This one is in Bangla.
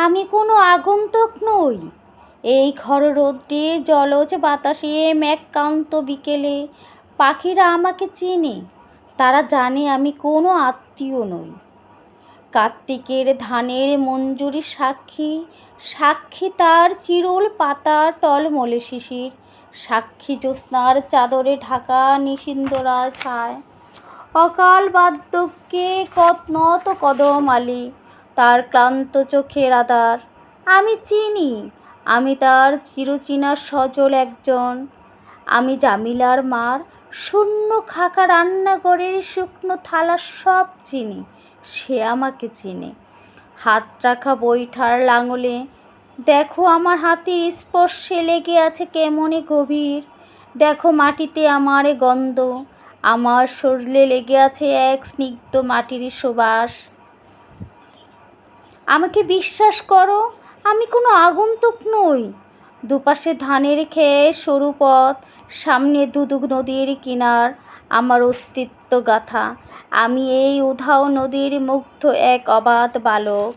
আমি কোনো আগন্তুক নই। এই ঘর রোদ্রে জলজ বাতাসে মেঘকান্ত বিকেলে পাখিরা আমাকে চেনে, তারা জানে আমি কোনো আত্মীয় নই। কার্তিকের ধানের মঞ্জুরি সাক্ষী সাক্ষী তার চিরল পাতা টলমলে শিশির, সাক্ষী জ্যোৎস্নার চাদরে ঢাকা নিশিন্দরা ছায়। অকাল বার্ধক্যে কত কদম আলি তার ক্লান্ত চোখের আদার আমি চিনি, আমি তার চিরচেনা সজল একজন। আমি জামিলার মার শূন্য খাকা রান্নাঘরের শুকনো থালা সব চিনি, সে আমাকে চিনে। হাত রাখা বৈঠার লাঙলে, দেখো আমার হাতের স্পর্শে লেগে আছে কেমনে গভীর। দেখো মাটিতে আমার গন্ধ, আমার শরীরে লেগে আছে এক স্নিগ্ধ মাটির সুবাস। আমাকে বিশ্বাস করো, আমি কোনো আগন্তুক নই। দুপাশে ধানের খেয়ে সরু পথ, সামনে দুদুক নদীর কিনার, আমার অস্তিত্ব গাথা। আমি এই উধাও নদীর মুগ্ধ এক অবাধ বালক।